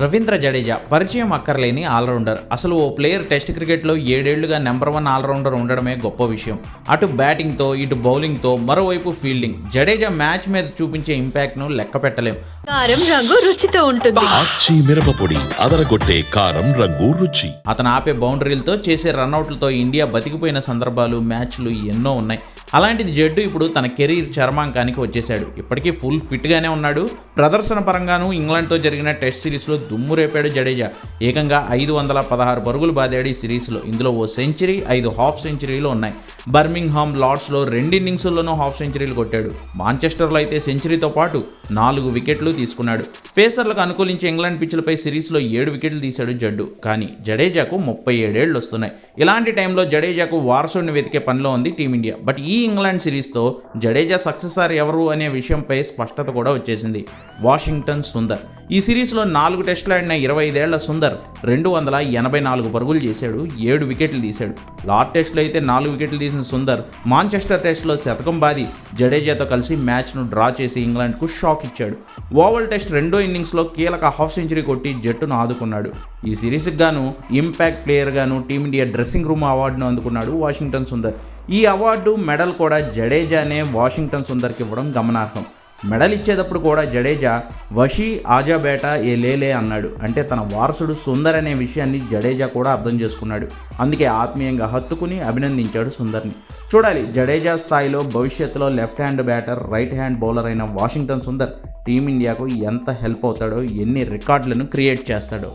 రవీంద్ర జడేజా పరిచయం అక్కర్లేని ఆల్రౌండర్. అసలు ఓ ప్లేయర్ టెస్ట్ క్రికెట్లో ఏడేళ్ళుగా నెంబర్ వన్ ఆల్రౌండర్ ఉండడమే గొప్ప విషయం. అటు బ్యాటింగ్తో ఇటు బౌలింగ్తో మరోవైపు ఫీల్డింగ్. జడేజా మ్యాచ్ మీద చూపించే ఇంపాక్ట్ను లెక్క పెట్టలేం. కారం రంగు రుచితో ఉంటుంది. ఆచి మిరపపొడి అదరగొట్టే కారం రంగు రుచి. అతను ఆపే బౌండరీలతో చేసే రన్అట్లతో ఇండియా బతికిపోయిన సందర్భాలు మ్యాచ్లు ఎన్నో ఉన్నాయి. అలాంటిది జడ్డు ఇప్పుడు తన కెరీర్ చరమాంకానికి వచ్చేశాడు. ఇప్పటికీ ఫుల్ ఫిట్గానే ఉన్నాడు. ప్రదర్శన పరంగాను ఇంగ్లాండ్తో జరిగిన టెస్ట్ సిరీస్లో దుమ్ము రేపాడు జడేజా. ఏకంగా ఐదు వందల పదహారు పరుగులు బాదాడు ఈ సిరీస్లో. ఇందులో ఓ సెంచరీ ఐదు హాఫ్ సెంచరీలు ఉన్నాయి. బర్మింగ్హామ్ లార్డ్స్లో రెండు ఇన్నింగ్స్లోనూ హాఫ్ సెంచరీలు కొట్టాడు. మాంచెస్టర్లో అయితే సెంచరీతో పాటు నాలుగు వికెట్లు తీసుకున్నాడు. పేసర్లకు అనుకూలించి ఇంగ్లాండ్ పిచ్లపై సిరీస్లో ఏడు వికెట్లు తీశాడు జడ్డు. కానీ జడేజాకు ముప్పై ఏడేళ్ళు వస్తున్నాయి. ఇలాంటి టైంలో జడేజాకు వారసుడిని వెతికే పనిలో ఉంది టీమిండియా. బట్ ఈ ఇంగ్లాండ్ సిరీస్తో జడేజా సక్సెసర్ ఎవరు అనే విషయంపై స్పష్టత కూడా వచ్చేసింది. వాషింగ్టన్ సుందర్. ఈ సిరీస్లో నాలుగు టెస్టులు ఆడిన ఇరవై ఐదేళ్ళ సుందర్ రెండు వందల ఎనభై నాలుగు పరుగులు చేశాడు ఏడు వికెట్లు తీశాడు. లార్డ్ టెస్ట్లో అయితే నాలుగు వికెట్లు తీసిన సుందర్ మాంచెస్టర్ టెస్ట్లో శతకం బాది జడేజాతో కలిసి మ్యాచ్ను డ్రా చేసి ఇంగ్లాండ్కు షాక్ ఇచ్చాడు. ఓవల్ టెస్ట్ రెండో ఇన్నింగ్స్లో కీలక హాఫ్ సెంచరీ కొట్టి జట్టును ఆదుకున్నాడు. ఈ సిరీస్కి గాను ఇంపాక్ట్ ప్లేయర్గాను టీమిండియా డ్రెస్సింగ్ రూమ్ అవార్డును అందుకున్నాడు వాషింగ్టన్ సుందర్. ఈ అవార్డు మెడల్ కూడా జడేజానే వాషింగ్టన్ సుందర్కి ఇవ్వడం గమనార్హం. మెడల్ ఇచ్చేటప్పుడు కూడా జడేజా వషీ ఆజా బేట ఏ లేలే అన్నాడు. అంటే తన వారసుడు సుందర్ అనే విషయాన్ని జడేజా కూడా అర్థం చేసుకున్నాడు. అందుకే ఆత్మీయంగా హత్తుకుని అభినందించాడు సుందర్ని. చూడాలి జడేజా స్థాయిలో భవిష్యత్తులో left hand batter right hand bowler అయిన వాషింగ్టన్ సుందర్ టీమిండియాకు ఎంత హెల్ప్ అవుతాడో ఎన్ని రికార్డులను క్రియేట్ చేస్తాడో.